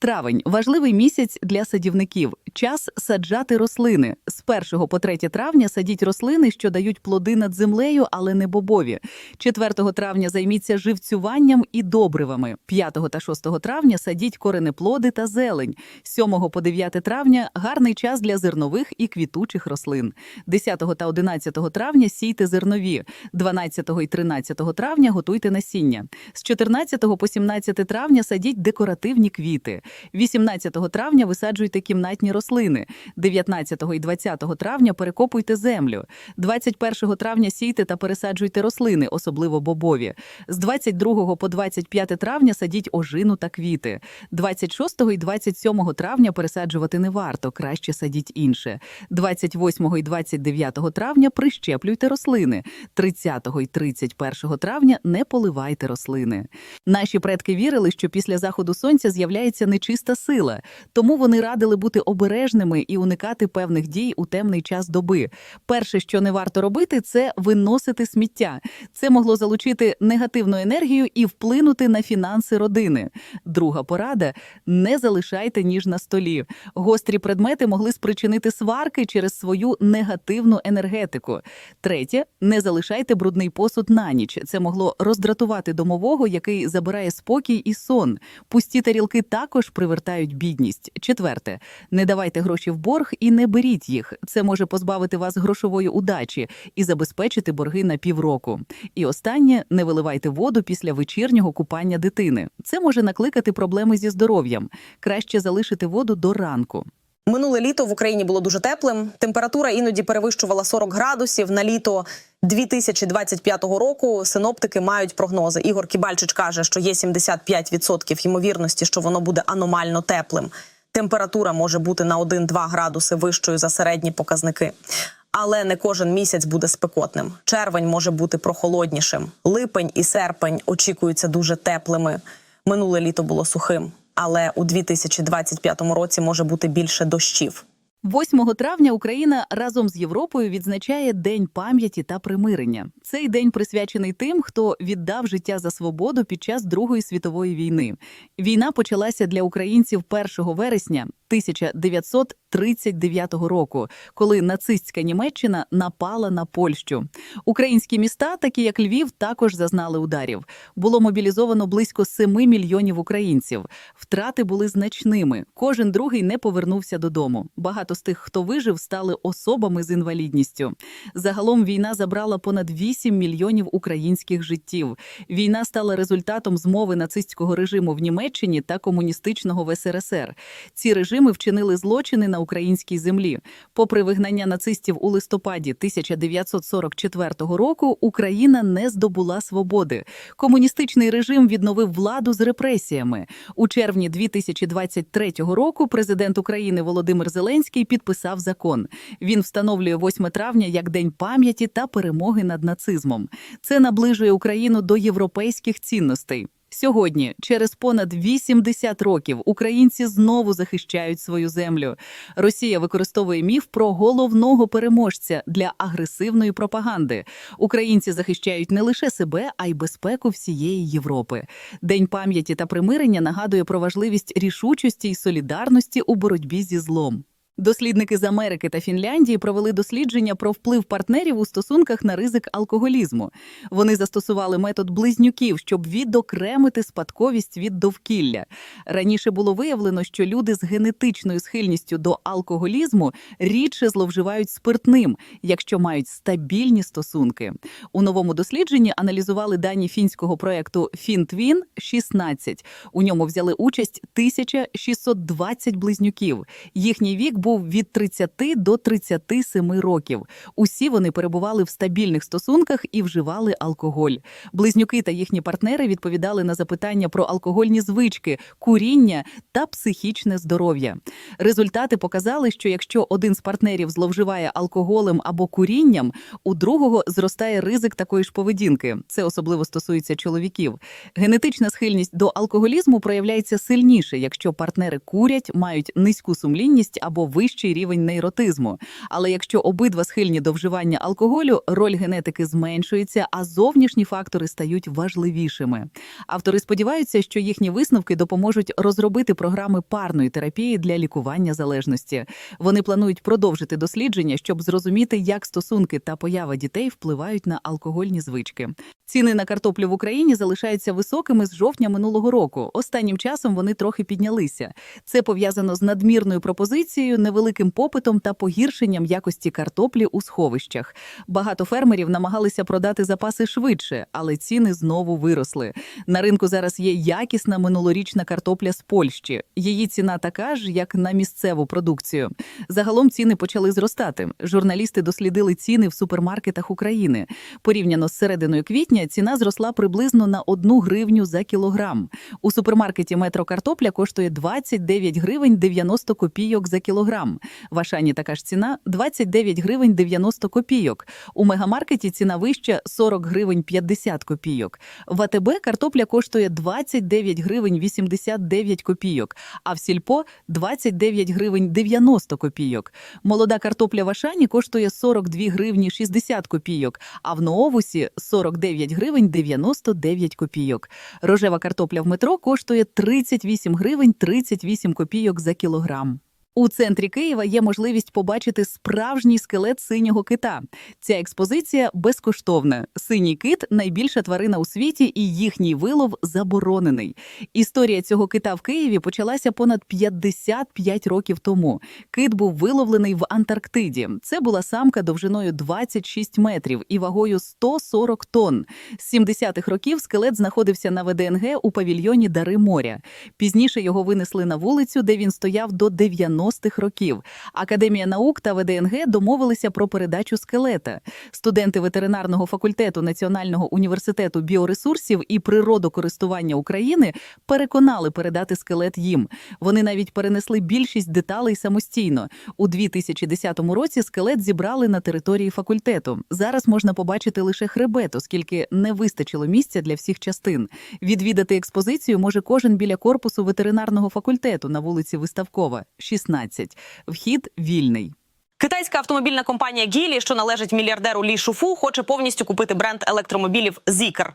Травень важливий місяць для садівників. Час саджати рослини. З 1 по 3 травня садіть рослини, що дають плоди над землею, але не бобові. 4 травня займіться живцюванням і добривами. 5 та 6 травня садіть коренеплоди та зелень. 7 по 9 травня гарний час для зернових і квітучих рослин. 10 та 11 травня сійте зернові. 12 і 13 травня готуйте насіння. З 14 по 17 травня садіть декоративні квіти. 18 травня висаджуйте кімнатні рослини. 19 і 20 травня перекопуйте землю. 21 травня сійте та пересаджуйте рослини, особливо бобові. З 22 по 25 травня садіть ожину та квіти. 26 і 27 травня пересаджувати не варто, краще садіть інше. 28 і 29 травня прищеплюйте рослини. 30 і 31 травня не поливайте рослини. Наші предки вірили, що після заходу сонця з'являється нечиста сила, тому вони радили бути обережними і уникати певних дій у темний час доби. Перше, що не варто робити, це виносити сміття. Це могло залучити негативну енергію і вплинути на фінанси родини. Друга порада не залишайте ніж на столі. Гострі предмети могли спричинити сварки через свою негативну енергетику. Третє не залишайте брудний посуд на ніч. Це могло роздратувати домового, який забирає спокій і сон. Пусті тарілки також привертають бідність. Четверте, не давайте гроші в борг і не беріть їх. Це може позбавити вас грошової удачі і забезпечити борги на півроку. І останнє не виливайте воду після вечірнього купання дитини. Це може накликати проблеми зі здоров'ям. Краще залишити воду до ранку. Минуле літо в Україні було дуже теплим. Температура іноді перевищувала 40 градусів. На літо 2025 року синоптики мають прогнози. Ігор Кібальчич каже, що є 75% ймовірності, що воно буде аномально теплим. Температура може бути на 1-2 градуси вищою за середні показники. Але не кожен місяць буде спекотним. Червень може бути прохолоднішим. Липень і серпень очікуються дуже теплими. Минуле літо було сухим, але у 2025 році може бути більше дощів. 8 травня Україна разом з Європою відзначає День пам'яті та примирення. Цей день присвячений тим, хто віддав життя за свободу під час Другої світової війни. Війна почалася для українців 1 вересня 1939 року, коли нацистська Німеччина напала на Польщу. Українські міста, такі як Львів, також зазнали ударів. Було мобілізовано близько 7 мільйонів українців. Втрати були значними. Кожен другий не повернувся додому. Багато з тих, хто вижив, стали особами з інвалідністю. Загалом війна забрала понад 8 мільйонів українських життів. Війна стала результатом змови нацистського режиму в Німеччині та комуністичного в СРСР. Ці режими вчинили злочини на українській землі. Попри вигнання нацистів у листопаді 1944 року, Україна не здобула свободи. Комуністичний режим відновив владу з репресіями. У червні 2023 року президент України Володимир Зеленський підписав закон. Він встановлює 8 травня як День пам'яті та перемоги над нацизмом. Це наближує Україну до європейських цінностей. Сьогодні, через понад 80 років, українці знову захищають свою землю. Росія використовує міф про головного переможця для агресивної пропаганди. Українці захищають не лише себе, а й безпеку всієї Європи. День пам'яті та примирення нагадує про важливість рішучості і солідарності у боротьбі зі злом. Дослідники з Америки та Фінляндії провели дослідження про вплив партнерів у стосунках на ризик алкоголізму. Вони застосували метод близнюків, щоб відокремити спадковість від довкілля. Раніше було виявлено, що люди з генетичною схильністю до алкоголізму рідше зловживають спиртним, якщо мають стабільні стосунки. У новому дослідженні аналізували дані фінського проекту FinTwin 16. У ньому взяли участь 1620 близнюків. Їхній вік був від 30 до 37 років. Усі вони перебували в стабільних стосунках і вживали алкоголь. Близнюки та їхні партнери відповідали на запитання про алкогольні звички, куріння та психічне здоров'я. Результати показали, що якщо один з партнерів зловживає алкоголем або курінням, у другого зростає ризик такої ж поведінки. Це особливо стосується чоловіків. Генетична схильність до алкоголізму проявляється сильніше, якщо партнери курять, мають низьку сумлінність або вищий рівень нейротизму. Але якщо обидва схильні до вживання алкоголю, роль генетики зменшується, а зовнішні фактори стають важливішими. Автори сподіваються, що їхні висновки допоможуть розробити програми парної терапії для лікування залежності. Вони планують продовжити дослідження, щоб зрозуміти, як стосунки та поява дітей впливають на алкогольні звички. Ціни на картоплю в Україні залишаються високими з жовтня минулого року. Останнім часом вони трохи піднялися. Це пов'язано з надмірною пропозицією, невеликим попитом та погіршенням якості картоплі у сховищах. Багато фермерів намагалися продати запаси швидше, але ціни знову виросли. На ринку зараз є якісна минулорічна картопля з Польщі. Її ціна така ж, як на місцеву продукцію. Загалом ціни почали зростати. Журналісти дослідили ціни в супермаркетах України. Порівняно з серединою квітня ціна зросла приблизно на 1 гривню за кілограм. У супермаркеті метро картопля коштує 29 гривень 90 копійок за кілограм. В Ашані така ж ціна 29 гривень 90 копійок. У мегамаркеті ціна вища 40 гривень 50 копійок. В АТБ картопля коштує 29 гривень 89 копійок, а в сільпо 29 гривень 90 копійок. Молода картопля в Ашані коштує 42 гривні 60 копійок, а в Ноовусі 49 гривень 99 копійок. Рожева картопля в метро коштує 38 гривень 38 копійок за кілограм. У центрі Києва є можливість побачити справжній скелет синього кита. Ця експозиція безкоштовна. Синій кит найбільша тварина у світі, і їхній вилов заборонений. Історія цього кита в Києві почалася понад 55 років тому. Кит був виловлений в Антарктиді. Це була самка довжиною 26 метрів і вагою 140 тонн. З 70-х років скелет знаходився на ВДНГ у павільйоні Дари моря. Пізніше його винесли на вулицю, де він стояв до 90-х років. Академія наук та ВДНГ домовилися про передачу скелета. Студенти ветеринарного факультету Національного університету біоресурсів і природокористування України переконали передати скелет їм. Вони навіть перенесли більшість деталей самостійно. У 2010 році скелет зібрали на території факультету. Зараз можна побачити лише хребет, оскільки не вистачило місця для всіх частин. Відвідати експозицію може кожен біля корпусу ветеринарного факультету на вулиці Виставкова, 16. Вхід вільний. Китайська автомобільна компанія Гілі, що належить мільярдеру Лі Шуфу, хоче повністю купити бренд електромобілів Zikr.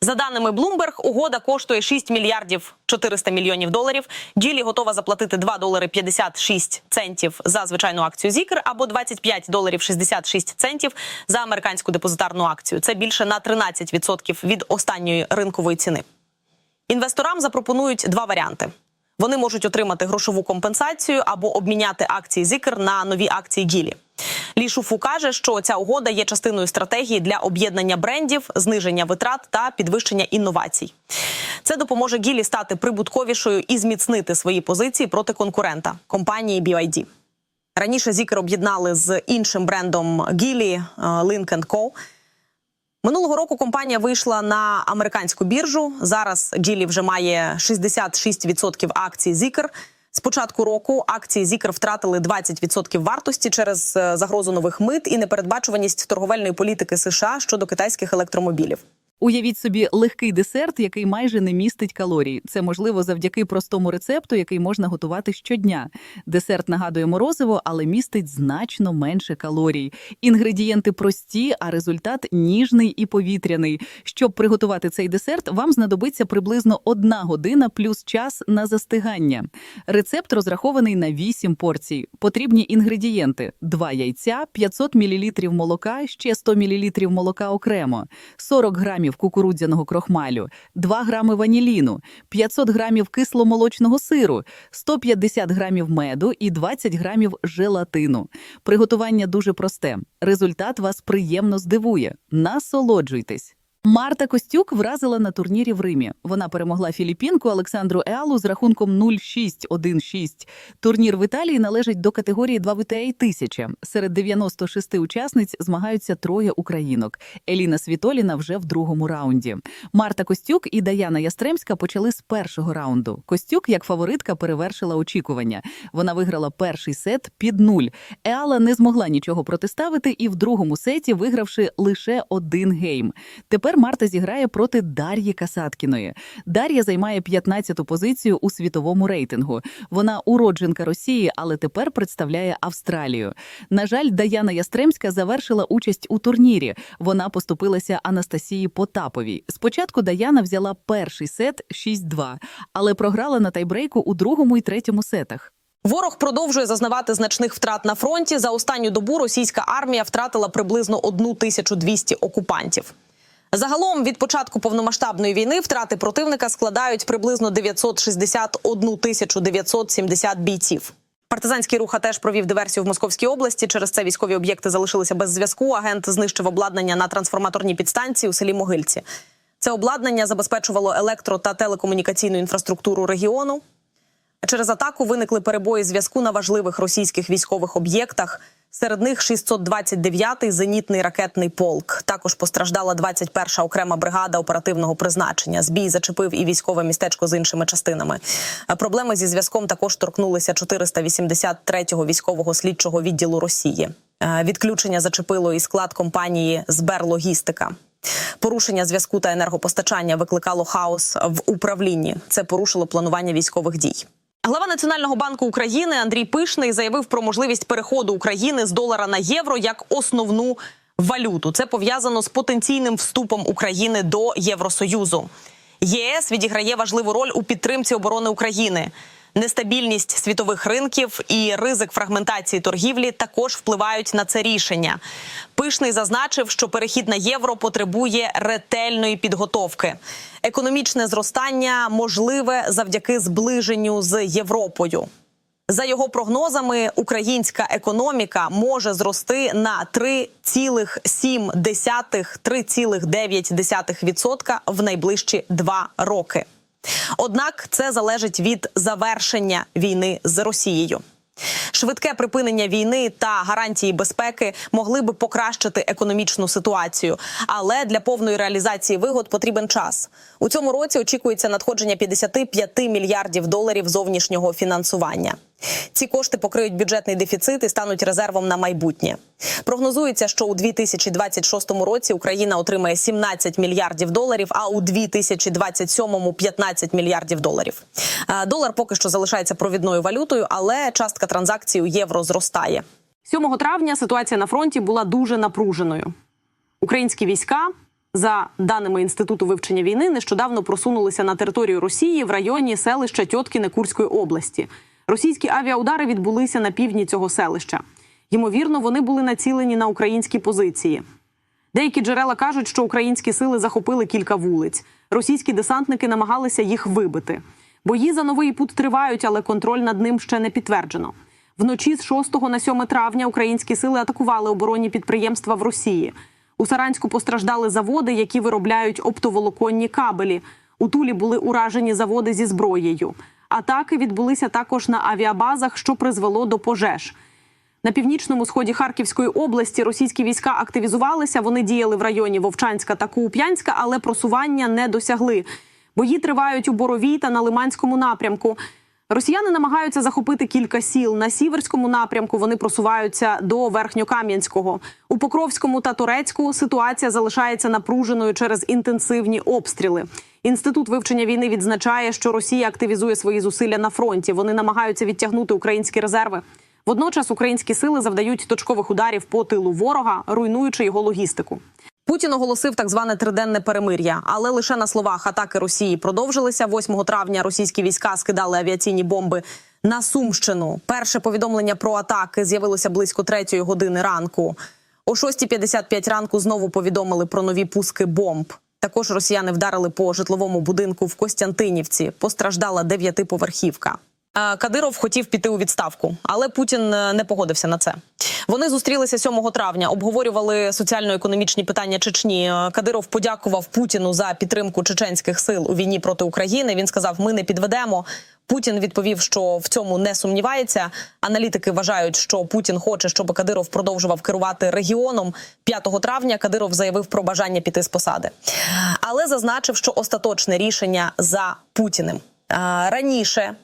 За даними Bloomberg, угода коштує 6 мільярдів 400 мільйонів доларів. Гілі готова заплатити 2 долари 56 центів за звичайну акцію Zikr або 25 доларів 66 центів за американську депозитарну акцію. Це більше на 13% від останньої ринкової ціни. Інвесторам запропонують два варіанти. Вони можуть отримати грошову компенсацію або обміняти акції Зікр на нові акції Гілі. Лі Шуфу каже, що ця угода є частиною стратегії для об'єднання брендів, зниження витрат та підвищення інновацій. Це допоможе Гілі стати прибутковішою і зміцнити свої позиції проти конкурента компанії BYD. Раніше Зікр об'єднали з іншим брендом Гілі Co. Минулого року компанія вийшла на американську біржу. Зараз Гілі вже має 66% акцій Зікер. З початку року акції Зікр втратили 20% вартості через е, загрозу нових мит і непередбачуваність торговельної політики США щодо китайських електромобілів. Уявіть собі легкий десерт, який майже не містить калорій. Це можливо завдяки простому рецепту, який можна готувати щодня. Десерт нагадує морозиво, але містить значно менше калорій. Інгредієнти прості, а результат ніжний і повітряний. Щоб приготувати цей десерт, вам знадобиться приблизно одна година плюс час на застигання. Рецепт розрахований на 8 порцій. Потрібні інгредієнти: 2 яйця, 500 мл молока, ще 100 мл молока окремо, 40 грамів кукурудзяного крохмалю, 2 грами ваніліну, 500 грамів кисломолочного сиру, 150 грамів меду і 20 грамів желатину. Приготування дуже просте. Результат вас приємно здивує. Насолоджуйтесь. Марта Костюк вразила на турнірі в Римі. Вона перемогла філіппінку Олександру Еалу з рахунком 0-6-1-6. Турнір в Італії належить до категорії 2 WTA 1000. Серед 96 учасниць змагаються троє українок. Еліна Світоліна вже в другому раунді. Марта Костюк і Даяна Ястремська почали з першого раунду. Костюк, як фаворитка, перевершила очікування. Вона виграла перший сет під нуль. Еала не змогла нічого протиставити і в другому сеті, вигравши лише один гейм. Тепер тепер Марта зіграє проти Дар'ї Касаткіної. Дар'я займає 15-ту позицію у світовому рейтингу. Вона уродженка Росії, але тепер представляє Австралію. На жаль, Даяна Ястремська завершила участь у турнірі. Вона поступилася Анастасії Потаповій. Спочатку Даяна взяла перший сет 6-2, але програла на тайбрейку у другому і третьому сетах. Ворог продовжує зазнавати значних втрат на фронті. За останню добу російська армія втратила приблизно 1200 окупантів. Загалом від початку повномасштабної війни втрати противника складають приблизно 961 тисячу 970 бійців. Партизанський рух теж провів диверсію в Московській області. Через це військові об'єкти залишилися без зв'язку. Агент знищив обладнання на трансформаторній підстанції у селі Могильці. Це обладнання забезпечувало електро та телекомунікаційну інфраструктуру регіону. Через атаку виникли перебої зв'язку на важливих російських військових об'єктах. Серед них 629-й зенітний ракетний полк. Також постраждала 21-ша окрема бригада оперативного призначення. Збій зачепив і військове містечко з іншими частинами. Е, Проблеми зі зв'язком також торкнулися 483-го військового слідчого відділу Росії. Е, Відключення зачепило і склад компанії Зберлогістика. Порушення зв'язку та енергопостачання викликало хаос в управлінні. Це порушило планування військових дій. Глава Національного банку України Андрій Пишний заявив про можливість переходу України з долара на євро як основну валюту. Це пов'язано з потенційним вступом України до Євросоюзу. ЄС відіграє важливу роль у підтримці оборони України. Нестабільність світових ринків і ризик фрагментації торгівлі також впливають на це рішення. Пишний зазначив, що перехід на євро потребує ретельної підготовки. Економічне зростання можливе завдяки зближенню з Європою. За його прогнозами, українська економіка може зрости на 3,7-3,9% в найближчі два роки. Однак це залежить від завершення війни з Росією. Швидке припинення війни та гарантії безпеки могли би покращити економічну ситуацію, але для повної реалізації вигод потрібен час. У цьому році очікується надходження 55 мільярдів доларів зовнішнього фінансування. Ці кошти покриють бюджетний дефіцит і стануть резервом на майбутнє. Прогнозується, що у 2026 році Україна отримає 17 мільярдів доларів, а у 2027 – 15 мільярдів доларів. Е, Долар поки що залишається провідною валютою, але частка транзакцій у євро зростає. 7 травня ситуація на фронті була дуже напруженою. Українські війська, за даними інституту вивчення війни, нещодавно просунулися на територію Росії в районі селища Тьоткіне Курської області. Російські авіаудари відбулися на півдні цього селища. Ймовірно, вони були націлені на українські позиції. Деякі джерела кажуть, що українські сили захопили кілька вулиць. Російські десантники намагалися їх вибити. Бої за новий пут тривають, але контроль над ним ще не підтверджено. Вночі з 6 на 7 травня українські сили атакували оборонні підприємства в Росії. У Саранську постраждали заводи, які виробляють оптоволоконні кабелі. У Тулі були уражені заводи зі зброєю. Атаки відбулися також на авіабазах, що призвело до пожеж. На північному сході Харківської області російські війська активізувалися. Вони діяли в районі Вовчанська та Кууп'янська, але просування не досягли. Бої тривають у Боровій та на Лиманському напрямку. Росіяни намагаються захопити кілька сіл. На сіверському напрямку вони просуваються до Верхньокам'янського. У Покровському та Турецьку ситуація залишається напруженою через інтенсивні обстріли. Інститут вивчення війни відзначає, що Росія активізує свої зусилля на фронті. Вони намагаються відтягнути українські резерви. Водночас українські сили завдають точкових ударів по тилу ворога, руйнуючи його логістику. Путін оголосив так зване триденне перемир'я, але лише на словах атаки Росії продовжилися. 8 травня російські війська скидали авіаційні бомби на Сумщину. Перше повідомлення про атаки з'явилося близько третьої години ранку. О 6.55 ранку знову повідомили про нові пуски бомб. Також росіяни вдарили по житловому будинку в Костянтинівці. Постраждала дев'ятиповерхівка. Кадиров хотів піти у відставку, але Путін е, не погодився на це. Вони зустрілися 7 травня, обговорювали соціально-економічні питання Чечні. Е, Кадиров подякував Путіну за підтримку чеченських сил у війні проти України. Він сказав: Ми не підведемо. Путін відповів, що в цьому не сумнівається. Аналітики вважають, що Путін хоче, щоб Кадиров продовжував керувати регіоном. 5 травня Кадиров заявив про бажання піти з посади, але зазначив, що остаточне рішення за Путіним раніше.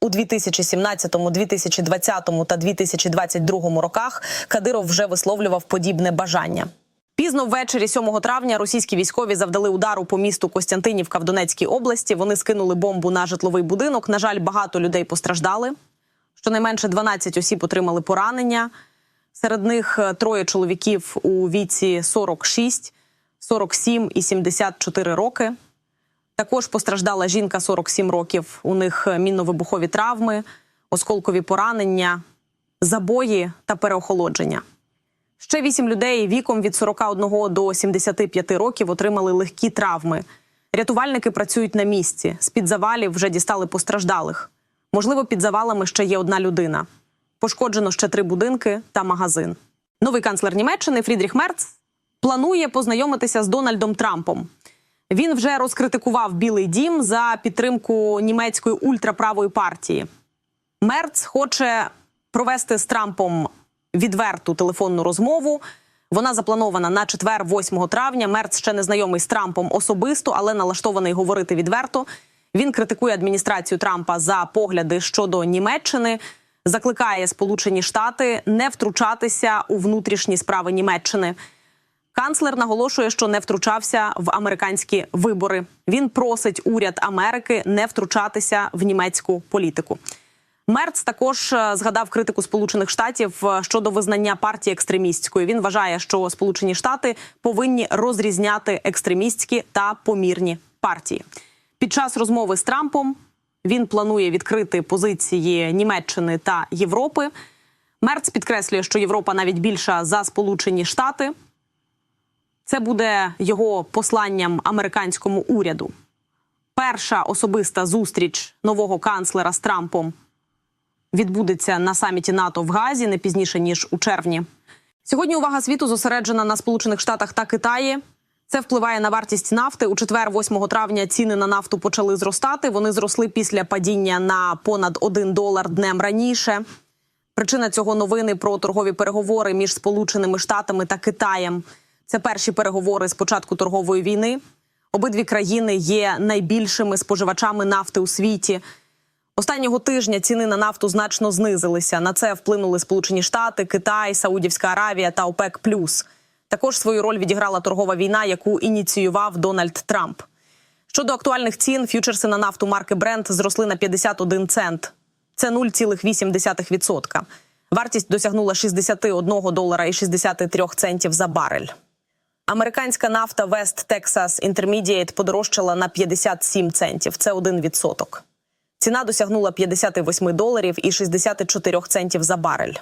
У 2017, 2020 та 2022 роках Кадиров вже висловлював подібне бажання. Пізно ввечері 7 травня російські військові завдали удару по місту Костянтинівка в Донецькій області. Вони скинули бомбу на житловий будинок. На жаль, багато людей постраждали. Щонайменше 12 осіб отримали поранення. Серед них е, троє чоловіків у віці 46, 47 і 74 роки. Також постраждала жінка 47 років. У них е, мінно-вибухові травми, осколкові поранення, забої та переохолодження. Ще вісім людей віком від 41 до 75 років отримали легкі травми. Рятувальники працюють на місці. З під завалів вже дістали постраждалих. Можливо, під завалами ще є одна людина. Пошкоджено ще три будинки та магазин. Новий канцлер Німеччини Фрідріх Мерц планує познайомитися з Дональдом Трампом. Він вже розкритикував Білий Дім за підтримку німецької ультраправої партії. Мерц хоче провести з Трампом відверту телефонну розмову. Вона запланована на четвер, 8 травня. Мерц ще не знайомий з Трампом особисто, але налаштований говорити відверто. Він критикує адміністрацію Трампа за погляди щодо Німеччини. Закликає Сполучені Штати не втручатися у внутрішні справи Німеччини. Канцлер наголошує, що не втручався в американські вибори. Він просить уряд Америки не втручатися в німецьку політику. Мерц також е, згадав критику Сполучених Штатів е, щодо визнання партії екстремістською. Він вважає, що Сполучені Штати повинні розрізняти екстремістські та помірні партії. Під час розмови з Трампом він планує відкрити позиції Німеччини та Європи. Мерц підкреслює, що Європа навіть більша за Сполучені Штати. Це буде його посланням американському уряду. Перша особиста зустріч нового канцлера з Трампом відбудеться на саміті НАТО в Газі не пізніше ніж у червні. Сьогодні увага світу зосереджена на Сполучених Штатах та Китаї. Це впливає на вартість нафти. У четвер, 8 травня, ціни на нафту почали зростати. Вони зросли після падіння на понад 1 долар днем раніше. Причина цього новини про торгові переговори між Сполученими Штатами та Китаєм. Це перші переговори з початку торгової війни. Обидві країни є найбільшими споживачами нафти у світі. Останнього тижня ціни на нафту значно знизилися. На це вплинули Сполучені Штати, Китай, Саудівська Аравія та ОПЕК+. Також свою роль відіграла торгова війна, яку ініціював Дональд Трамп. Щодо актуальних цін, ф'ючерси на нафту марки Brent зросли на 51 цент. Це 0,8%. Вартість досягнула 61 долара і 63 центів за барель. Американська нафта West Texas Intermediate подорожчала на 57 центів. Це 1%. Ціна досягнула 58 доларів і 64 центів за барель.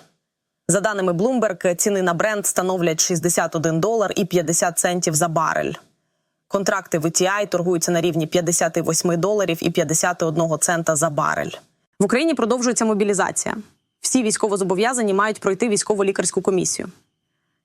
За даними Bloomberg, ціни на бренд становлять 61 долар і 50 центів за барель. Контракти VTI торгуються на рівні 58 доларів і 51 цента за барель. В Україні продовжується мобілізація. Всі військовозобов'язані мають пройти військово-лікарську комісію.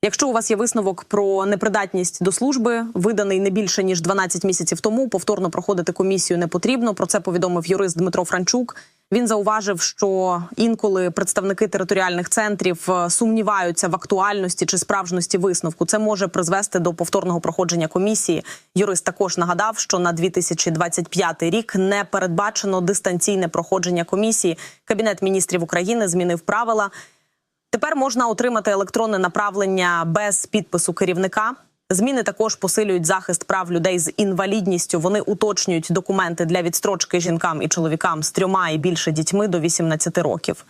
Якщо у вас є висновок про непридатність до служби, виданий не більше ніж 12 місяців тому, повторно проходити комісію не потрібно. Про це повідомив юрист Дмитро Франчук. Він зауважив, що інколи представники територіальних центрів е, сумніваються в актуальності чи справжності висновку. Це може призвести до повторного проходження комісії. Юрист також нагадав, що на 2025 рік не передбачено дистанційне проходження комісії. Кабінет міністрів України змінив правила. Тепер можна отримати електронне направлення без підпису керівника. Зміни також посилюють захист прав людей з інвалідністю. Вони уточнюють документи для відстрочки жінкам і чоловікам з трьома і більше дітьми до 18 років.